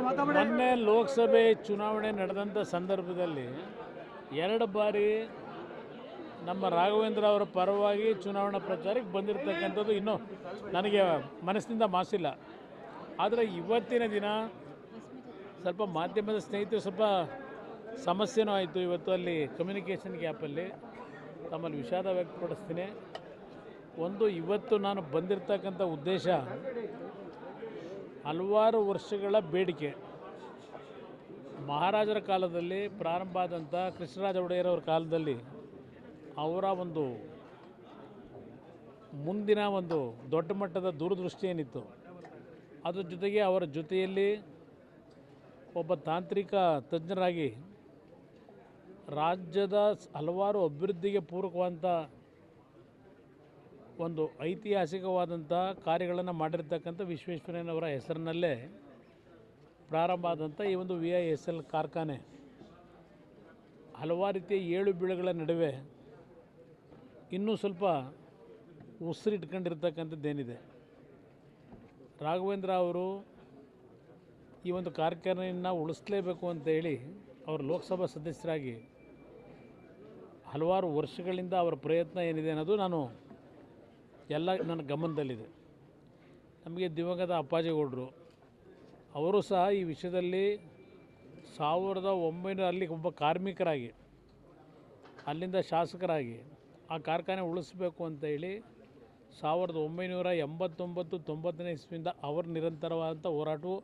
ಮೊನ್ನೆ ಲೋಕಸಭೆ ಚುನಾವಣೆ ನಡೆದಂಥ ಸಂದರ್ಭದಲ್ಲಿ ಎರಡು ಬಾರಿ ನಮ್ಮ ರಾಘವೇಂದ್ರ ಅವರ ಪರವಾಗಿ ಚುನಾವಣಾ ಪ್ರಚಾರಕ್ಕೆ ಬಂದಿರತಕ್ಕಂಥದ್ದು ಇನ್ನೂ ನನಗೆ ಮನಸ್ಸಿನಿಂದ ಮಾಸಿಲ್ಲ. ಆದರೆ ಇವತ್ತಿನ ದಿನ ಸ್ವಲ್ಪ ಮಾಧ್ಯಮದ ಸ್ನೇಹಿತರು ಸ್ವಲ್ಪ ಸಮಸ್ಯೆನೂ ಆಯಿತು. ಇವತ್ತು ಅಲ್ಲಿ ಕಮ್ಯುನಿಕೇಷನ್ ಗ್ಯಾಪಲ್ಲಿ ತಮ್ಮಲ್ಲಿ ವಿಷಾದ ವ್ಯಕ್ತಪಡಿಸ್ತೀನಿ. ಒಂದು, ಇವತ್ತು ನಾನು ಬಂದಿರತಕ್ಕಂಥ ಉದ್ದೇಶ ಹಲವಾರು ವರ್ಷಗಳ ಬೇಡಿಕೆ. ಮಹಾರಾಜರ ಕಾಲದಲ್ಲಿ ಪ್ರಾರಂಭ ಆದಂಥ ಕೃಷ್ಣರಾಜ ಒಡೆಯರವ್ರ ಕಾಲದಲ್ಲಿ ಅವರ ಒಂದು ಮುಂದಿನ ಒಂದು ದೊಡ್ಡ ಮಟ್ಟದ ದೂರದೃಷ್ಟಿ ಏನಿತ್ತು ಅದ್ರ ಜೊತೆಗೆ ಅವರ ಜೊತೆಯಲ್ಲಿ ಒಬ್ಬ ತಾಂತ್ರಿಕ ತಜ್ಞರಾಗಿ ರಾಜ್ಯದ ಹಲವಾರು ಅಭಿವೃದ್ಧಿಗೆ ಪೂರಕವಾದಂಥ ಒಂದು ಐತಿಹಾಸಿಕವಾದಂಥ ಕಾರ್ಯಗಳನ್ನು ಮಾಡಿರ್ತಕ್ಕಂಥ ವಿಶ್ವೇಶ್ವರಯ್ಯನವರ ಹೆಸರಿನಲ್ಲೇ ಪ್ರಾರಂಭ ಆದಂಥ ಈ ಒಂದು ವಿ ಐ ಎಸ್ ಎಲ್ ಕಾರ್ಖಾನೆ ಹಲವಾರು ರೀತಿಯ ಏಳು ಬೀಳುಗಳ ನಡುವೆ ಇನ್ನೂ ಸ್ವಲ್ಪ ಉಸಿರಿಟ್ಕೊಂಡಿರ್ತಕ್ಕಂಥದ್ದೇನಿದೆ. ರಾಘವೇಂದ್ರ ಅವರು ಈ ಒಂದು ಕಾರ್ಖಾನೆಯನ್ನು ಉಳಿಸ್ಲೇಬೇಕು ಅಂತೇಳಿ ಅವರು ಲೋಕಸಭಾ ಸದಸ್ಯರಾಗಿ ಹಲವಾರು ವರ್ಷಗಳಿಂದ ಅವರ ಪ್ರಯತ್ನ ಏನಿದೆ ಅನ್ನೋದು ನಾನು ಎಲ್ಲ ನನ್ನ ಗಮನದಲ್ಲಿದೆ. ನಮಗೆ ದಿವಂಗತ ಅಪ್ಪಾಜಿಗೌಡರು, ಅವರು ಸಹ ಈ ವಿಷಯದಲ್ಲಿ ಸಾವಿರದ ಒಂಬೈನೂರ ಅಲ್ಲಿ ಒಬ್ಬ ಕಾರ್ಮಿಕರಾಗಿ, ಅಲ್ಲಿಂದ ಶಾಸಕರಾಗಿ ಆ ಕಾರ್ಖಾನೆ ಉಳಿಸ್ಬೇಕು ಅಂತ ಹೇಳಿ ಸಾವಿರದ ಒಂಬೈನೂರ ಎಂಬತ್ತೊಂಬತ್ತು, ತೊಂಬತ್ತನೇ ಇಸ್ವಿಯಿಂದ ಅವರ ನಿರಂತರವಾದಂಥ ಹೋರಾಟವು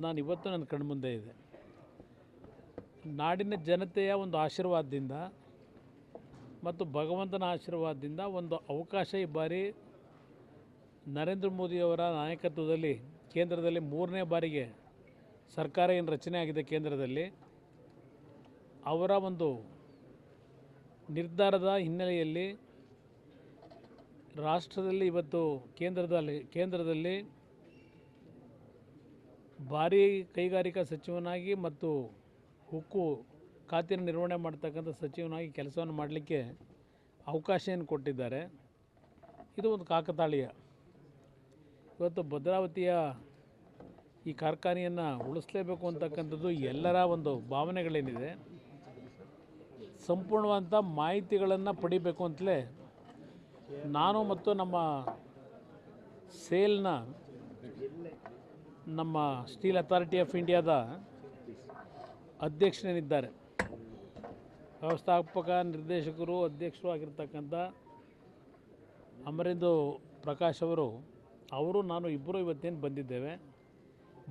ನಾನು ಇವತ್ತು ನನ್ನ ಕಣ್ಮುಂದೆ ಇದೆ. ನಾಡಿನ ಜನತೆಯ ಒಂದು ಆಶೀರ್ವಾದದಿಂದ ಮತ್ತು ಭಗವಂತನ ಆಶೀರ್ವಾದದಿಂದ ಒಂದು ಅವಕಾಶ ಈ ಬಾರಿ ನರೇಂದ್ರ ಮೋದಿಯವರ ನಾಯಕತ್ವದಲ್ಲಿ ಕೇಂದ್ರದಲ್ಲಿ ಮೂರನೇ ಬಾರಿಗೆ ಸರ್ಕಾರ ಏನು ರಚನೆ ಆಗಿದೆ ಕೇಂದ್ರದಲ್ಲಿ, ಅವರ ಒಂದು ನಿರ್ಧಾರದ ಹಿನ್ನೆಲೆಯಲ್ಲಿ ರಾಷ್ಟ್ರದಲ್ಲಿ ಇವತ್ತು ಕೇಂದ್ರದಲ್ಲಿ ಕೇಂದ್ರದಲ್ಲಿ ಭಾರಿ ಕೈಗಾರಿಕಾ ಸಚಿವನಾಗಿ ಮತ್ತು ಉಕ್ಕು ಖಾತೆಯನ್ನು ನಿರ್ವಹಣೆ ಮಾಡ್ತಕ್ಕಂಥ ಸಚಿವನಾಗಿ ಕೆಲಸವನ್ನು ಮಾಡಲಿಕ್ಕೆ ಅವಕಾಶವನ್ನು ಕೊಟ್ಟಿದ್ದಾರೆ. ಇದು ಒಂದು ಕಾಕತಾಳೀಯ. ಇವತ್ತು ಭದ್ರಾವತಿಯ ಈ ಕಾರ್ಖಾನೆಯನ್ನು ಉಳಿಸ್ಲೇಬೇಕು ಅಂತಕ್ಕಂಥದ್ದು ಎಲ್ಲರ ಒಂದು ಭಾವನೆಗಳೇನಿದೆ. ಸಂಪೂರ್ಣವಾದಂಥ ಮಾಹಿತಿಗಳನ್ನು ಪಡಿಬೇಕು ಅಂತಲೇ ನಾನು ಮತ್ತು ನಮ್ಮ ಸೇಲ್ನ ನಮ್ಮ ಸ್ಟೀಲ್ ಅಥಾರಿಟಿ ಆಫ್ ಇಂಡಿಯಾದ ಅಧ್ಯಕ್ಷರೇನಿದ್ದಾರೆ ವ್ಯವಸ್ಥಾಪಕ ನಿರ್ದೇಶಕರು ಅಧ್ಯಕ್ಷರು ಆಗಿರ್ತಕ್ಕಂಥ ಅಮರೇಂದು ಪ್ರಕಾಶ್ ಅವರು ಅವರು, ನಾನು ಇಬ್ಬರು ಇವತ್ತೇನು ಬಂದಿದ್ದೇವೆ,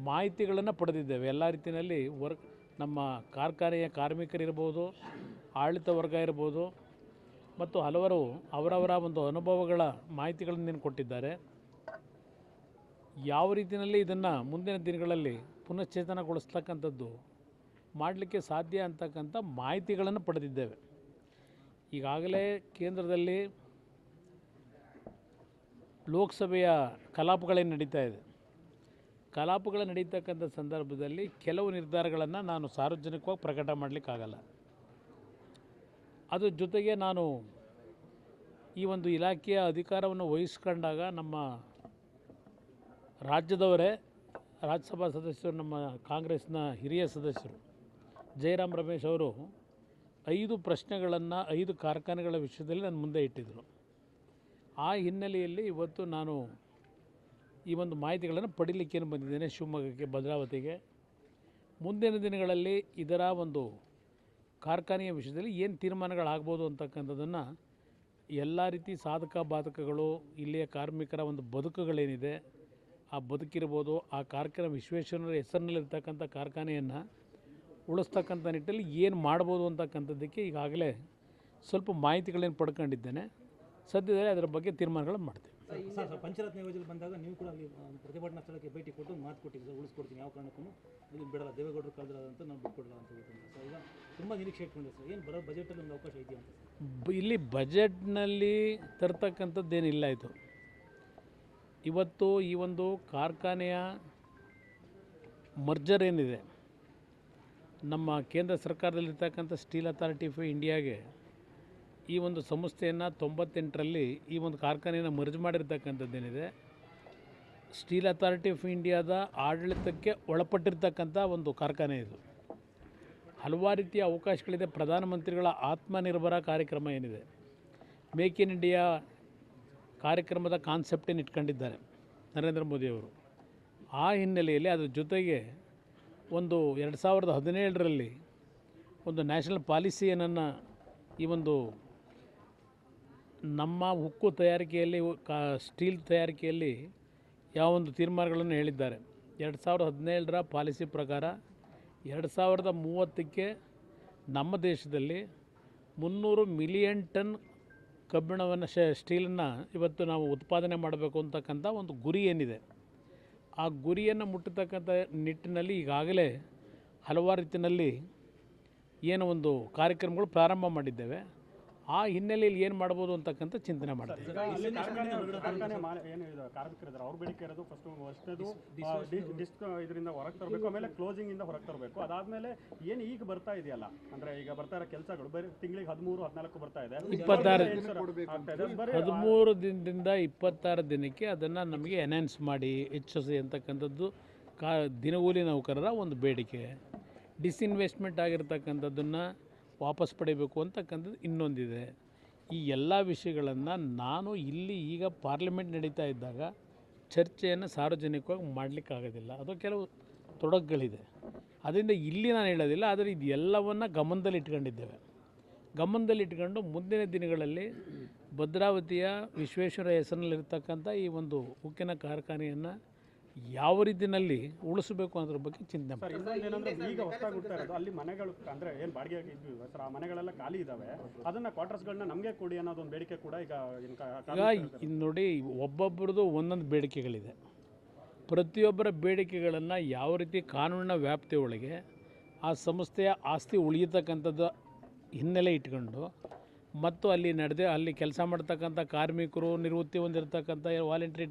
ಮಾಹಿತಿಗಳನ್ನು ಪಡೆದಿದ್ದೇವೆ. ಎಲ್ಲ ರೀತಿಯಲ್ಲಿ ವರ್ಕ್, ನಮ್ಮ ಕಾರ್ಖಾನೆಯ ಕಾರ್ಮಿಕರಿರ್ಬೋದು ಆಡಳಿತ ವರ್ಗ ಇರ್ಬೋದು, ಮತ್ತು ಹಲವರು ಅವರವರ ಒಂದು ಅನುಭವಗಳ ಮಾಹಿತಿಗಳನ್ನು ನೀನು ಕೊಟ್ಟಿದ್ದಾರೆ. ಯಾವ ರೀತಿಯಲ್ಲಿ ಇದನ್ನು ಮುಂದಿನ ದಿನಗಳಲ್ಲಿ ಪುನಶ್ಚೇತನಗೊಳಿಸ್ತಕ್ಕಂಥದ್ದು ಮಾಡಲಿಕ್ಕೆ ಸಾಧ್ಯ ಅಂತಕ್ಕಂಥ ಮಾಹಿತಿಗಳನ್ನು ಪಡೆದಿದ್ದೇವೆ. ಈಗಾಗಲೇ ಕೇಂದ್ರದಲ್ಲಿ ಲೋಕಸಭೆಯ ಕಲಾಪಗಳೇನು ನಡೀತಾ ಇದೆ. ಕಲಾಪಗಳು ನಡೀತಕ್ಕಂಥ ಸಂದರ್ಭದಲ್ಲಿ ಕೆಲವು ನಿರ್ಧಾರಗಳನ್ನು ನಾನು ಸಾರ್ವಜನಿಕವಾಗಿ ಪ್ರಕಟ ಮಾಡಲಿಕ್ಕಾಗಲ್ಲ. ಅದ್ರ ಜೊತೆಗೆ ನಾನು ಈ ಒಂದು ಇಲಾಖೆಯ ಅಧಿಕಾರವನ್ನು ವಹಿಸ್ಕೊಂಡಾಗ ನಮ್ಮ ರಾಜ್ಯದವರೇ, ರಾಜ್ಯಸಭಾ ಸದಸ್ಯರು, ನಮ್ಮ ಕಾಂಗ್ರೆಸ್ನ ಹಿರಿಯ ಸದಸ್ಯರು ಜಯರಾಮ್ ರಮೇಶ್ ಅವರು ಐದು ಪ್ರಶ್ನೆಗಳನ್ನು, ಐದು ಕಾರ್ಖಾನೆಗಳ ವಿಷಯದಲ್ಲಿ ನನ್ನ ಮುಂದೆ ಇಟ್ಟಿದ್ದರು ಆ ಹಿನ್ನೆಲೆಯಲ್ಲಿ ಇವತ್ತು ನಾನು ಈ ಒಂದು ಮಾಹಿತಿಗಳನ್ನು ಪಡೀಲಿಕ್ಕೇನು ಬಂದಿದ್ದೇನೆ, ಶಿವಮೊಗ್ಗಕ್ಕೆ, ಭದ್ರಾವತಿಗೆ. ಮುಂದಿನ ದಿನಗಳಲ್ಲಿ ಇದರ ಒಂದು ಕಾರ್ಖಾನೆಯ ವಿಷಯದಲ್ಲಿ ಏನು ತೀರ್ಮಾನಗಳಾಗ್ಬೋದು ಅಂತಕ್ಕಂಥದ್ದನ್ನು ಎಲ್ಲ ರೀತಿ ಸಾಧಕ ಬಾಧಕಗಳು, ಇಲ್ಲಿಯ ಕಾರ್ಮಿಕರ ಒಂದು ಬದುಕುಗಳೇನಿದೆ, ಆ ಬದುಕಿರ್ಬೋದು, ಆ ಕಾರ್ಖಾನೆ ವಿಶ್ವೇಶ್ವರರ ಹೆಸರಿನಲ್ಲಿರ್ತಕ್ಕಂಥ ಕಾರ್ಖಾನೆಯನ್ನು ಉಳಿಸ್ತಕ್ಕಂಥ ನಿಟ್ಟಲ್ಲಿ ಏನು ಮಾಡ್ಬೋದು ಅಂತಕ್ಕಂಥದ್ದಕ್ಕೆ ಈಗಾಗಲೇ ಸ್ವಲ್ಪ ಮಾಹಿತಿಗಳೇನು ಪಡ್ಕೊಂಡಿದ್ದೇನೆ. ಸದ್ಯದಲ್ಲೇ ಅದರ ಬಗ್ಗೆ ತೀರ್ಮಾನಗಳನ್ನು ಮಾಡ್ತೀವಿ. ಸರ್ ಪಂಚರತ್ನ ಯೋಜನೆ ಬಂದಾಗ ನೀವು ಕೂಡ ಅಲ್ಲಿ ಪ್ರತಿಭಟನಾ ಸ್ಥಳಕ್ಕೆ ಭೇಟಿ ಕೊಟ್ಟು ಮಾತು ಕೊಟ್ಟಿದ್ದೀರಿ ಸರ್ ಉಳಿಸ್ಕೊಡ್ತೀನಿ. ಯಾವ ಕಾರಣಕ್ಕೂ ಇಲ್ಲಿ ಬಿಡಲ್ಲ. ದೇವೇಗೌಡರು ಕಳೆದ್ರಂತ ನಾವು ಬಿಟ್ಕೊಡಲ್ಲ ಅಂತ ಹೇಳ್ತೀನಿ ಸರ್. ಈಗ ತುಂಬ ನಿರೀಕ್ಷೆ ಇಟ್ಕೊಂಡಿದೆ ಸರ್. ಏನು ಬರೋ ಬಜೆಟಲ್ಲಿ ಒಂದು ಅವಕಾಶ ಇದೆಯಾ ಅಂತ ಇಲ್ಲಿ ಬಜೆಟ್ನಲ್ಲಿ ತರ್ತಕ್ಕಂಥದ್ದೇನಿಲ್ಲ ಇದು. ಇವತ್ತು ಈ ಒಂದು ಕಾರ್ಖಾನೆಯ ಮರ್ಜರ್ ಏನಿದೆ ನಮ್ಮ ಕೇಂದ್ರ ಸರ್ಕಾರದಲ್ಲಿರ್ತಕ್ಕಂಥ ಸ್ಟೀಲ್ ಅಥಾರಿಟಿ ಆಫ್ ಇಂಡಿಯಾಗೆ ಈ ಒಂದು ಸಂಸ್ಥೆಯನ್ನು ತೊಂಬತ್ತೆಂಟರಲ್ಲಿ ಈ ಒಂದು ಕಾರ್ಖಾನೆಯನ್ನು ಮರ್ಜ್ ಮಾಡಿರ್ತಕ್ಕಂಥದ್ದೇನಿದೆ. ಸ್ಟೀಲ್ ಅಥಾರಿಟಿ ಆಫ್ ಇಂಡಿಯಾದ ಆಡಳಿತಕ್ಕೆ ಒಳಪಟ್ಟಿರ್ತಕ್ಕಂಥ ಒಂದು ಕಾರ್ಖಾನೆ ಇದು. ಹಲವಾರು ರೀತಿಯ ಅವಕಾಶಗಳಿದೆ. ಪ್ರಧಾನಮಂತ್ರಿಗಳ ಆತ್ಮನಿರ್ಭರ ಕಾರ್ಯಕ್ರಮ ಏನಿದೆ. ಮೇಕ್ ಇನ್ ಇಂಡಿಯಾ ಕಾರ್ಯಕ್ರಮದ ಕಾನ್ಸೆಪ್ಟನ್ನು ಇಟ್ಕೊಂಡಿದ್ದಾರೆ ನರೇಂದ್ರ ಮೋದಿಯವರು ಆ ಹಿನ್ನೆಲೆಯಲ್ಲಿ ಅದರ ಜೊತೆಗೆ ಒಂದು ಎರಡು ಸಾವಿರದ ಹದಿನೇಳರಲ್ಲಿ ಒಂದು ನ್ಯಾಷನಲ್ ಪಾಲಿಸಿಯನ್ನು ಈ ಒಂದು ನಮ್ಮ ಉಕ್ಕು ತಯಾರಿಕೆಯಲ್ಲಿ, ಕಾ, ಸ್ಟೀಲ್ ತಯಾರಿಕೆಯಲ್ಲಿ ಯಾವೊಂದು ತೀರ್ಮಾನಗಳನ್ನು ಹೇಳಿದ್ದಾರೆ. ಎರಡು ಸಾವಿರದ ಹದಿನೇಳರ ಪಾಲಿಸಿ ಪ್ರಕಾರ ಎರಡು ಸಾವಿರದ ಮೂವತ್ತಕ್ಕೆ ನಮ್ಮ ದೇಶದಲ್ಲಿ ಮುನ್ನೂರು ಮಿಲಿಯನ್ ಟನ್ ಕಬ್ಬಿಣವನ್ನು, ಶ, ಸ್ಟೀಲನ್ನು ಇವತ್ತು ನಾವು ಉತ್ಪಾದನೆ ಮಾಡಬೇಕು ಅಂತಕ್ಕಂಥ ಒಂದು ಗುರಿ ಏನಿದೆ. ಆ ಗುರಿಯನ್ನು ಮುಟ್ಟತಕ್ಕಂಥ ನಿಟ್ಟಿನಲ್ಲಿ ಈಗಾಗಲೇ ಹಲವಾರು ರೀತಿಯಲ್ಲಿ ಏನು ಒಂದು ಕಾರ್ಯಕ್ರಮಗಳು ಪ್ರಾರಂಭ ಮಾಡಿದ್ದೇವೆ. ಆ ಹಿನ್ನೆಲೆಯಲ್ಲಿ ಏನು ಮಾಡ್ಬೋದು ಅಂತಕ್ಕಂಥ ಚಿಂತನೆ ಮಾಡ್ತೀವಿ ಇದರಿಂದ ಹೊರಗೆ ತರಬೇಕು ಆಮೇಲೆ ಕ್ಲೋಸಿಂಗ್ ಇಂದ ಹೊರಗೆ ತರಬೇಕು. ಅದಾದ್ಮೇಲೆ ಏನು ಈಗ ಬರ್ತಾ ಇದೆಯಲ್ಲ? ಅಂದ್ರೆ ಈಗ ಬರ್ತಾ ಇರೋ ಕೆಲಸಗಳು ಬರೀ ತಿಂಗಳಿಗೆ ಹದಿಮೂರು ಹದಿನಾಲ್ಕು ಬರ್ತಾ ಇದೆ. ಇಪ್ಪತ್ತಾರು ಹದಿಮೂರು ದಿನದಿಂದ ಇಪ್ಪತ್ತಾರು ದಿನಕ್ಕೆ ಅದನ್ನು ನಮಗೆ ಎನೌನ್ಸ್ ಮಾಡಿ ಹೆಚ್ಚಿಸಿ ಅಂತಕ್ಕಂಥದ್ದು ಕಾ ದಿನಗೂಲಿ ನೌಕರರ ಒಂದು ಬೇಡಿಕೆ. ಡಿಸ್ಇನ್ವೆಸ್ಟ್ಮೆಂಟ್ ಆಗಿರ್ತಕ್ಕಂಥದ್ದನ್ನು ವಾಪಸ್ ಪಡೆಯಬೇಕು ಅಂತಕ್ಕಂಥದ್ದು ಇನ್ನೊಂದಿದೆ. ಈ ಎಲ್ಲ ವಿಷಯಗಳನ್ನು ನಾನು ಇಲ್ಲಿ ಈಗ ಪಾರ್ಲಿಮೆಂಟ್ ನಡೀತಾ ಇದ್ದಾಗ ಚರ್ಚೆಯನ್ನು ಸಾರ್ವಜನಿಕವಾಗಿ ಮಾಡಲಿಕ್ಕಾಗೋದಿಲ್ಲ. ಅದು ಕೆಲವು ತೊಡಕುಗಳಿದೆ. ಅದರಿಂದ ಇಲ್ಲಿ ನಾನು ಹೇಳೋದಿಲ್ಲ, ಆದರೆ ಇದು ಎಲ್ಲವನ್ನು ಗಮನದಲ್ಲಿ ಇಟ್ಕೊಂಡಿದ್ದೇವೆ. ಗಮನದಲ್ಲಿ ಇಟ್ಕೊಂಡು ಮುಂದಿನ ದಿನಗಳಲ್ಲಿ ಭದ್ರಾವತಿಯ ವಿಶ್ವೇಶ್ವರ ಹೆಸರಿನಲ್ಲಿರ್ತಕ್ಕಂಥ ಈ ಒಂದು ಉಕ್ಕಿನ ಕಾರ್ಖಾನೆಯನ್ನು ಯಾವ ರೀತಿಯಲ್ಲಿ ಉಳಿಸಬೇಕು ಅನ್ನೋದ್ರ ಬಗ್ಗೆ ಚಿಂತನೆ ಸರ್ ಇನ್ನೊಂದು ಏನಂದ್ರೆ ಈಗ ಹುಡ್ತಾ ಇರೋದು ಅಲ್ಲಿ ಮನೆಗಳು ಅಂದ್ರೆ ಏನು ಬಾಡಿಗೆ ಇದ್ವಿ ಸರ್ ಆ ಮನೆಗಳೆಲ್ಲ ಖಾಲಿ ಇದಾವೆ. ಅದನ್ನ ಕ್ವಾರ್ಟರ್ಸ್ಗಳನ್ನ ನಮಗೆ ಕೊಡಿ ಅನ್ನೋದು ಒಂದು ಬೇಡಿಕೆ ಕೂಡ ಈಗ ಈಗ ಇನ್ನು ನೋಡಿ ಒಬ್ಬೊಬ್ಬರದು ಒಂದೊಂದು ಬೇಡಿಕೆಗಳಿದೆ. ಪ್ರತಿಯೊಬ್ಬರ ಬೇಡಿಕೆಗಳನ್ನು ಯಾವ ರೀತಿ ಕಾನೂನಿನ ವ್ಯಾಪ್ತಿಯೊಳಗೆ ಆ ಸಂಸ್ಥೆಯ ಆಸ್ತಿ ಉಳಿಯತಕ್ಕಂಥದ್ದು ಹಿನ್ನೆಲೆ ಇಟ್ಕೊಂಡು ಮತ್ತು ಅಲ್ಲಿ ನಡೆದೇ ಅಲ್ಲಿ ಕೆಲಸ ಮಾಡ್ತಕ್ಕಂಥ ಕಾರ್ಮಿಕರು ನಿವೃತ್ತಿ ಹೊಂದಿರತಕ್ಕಂಥ ವಾಲಂಟ್ರಿ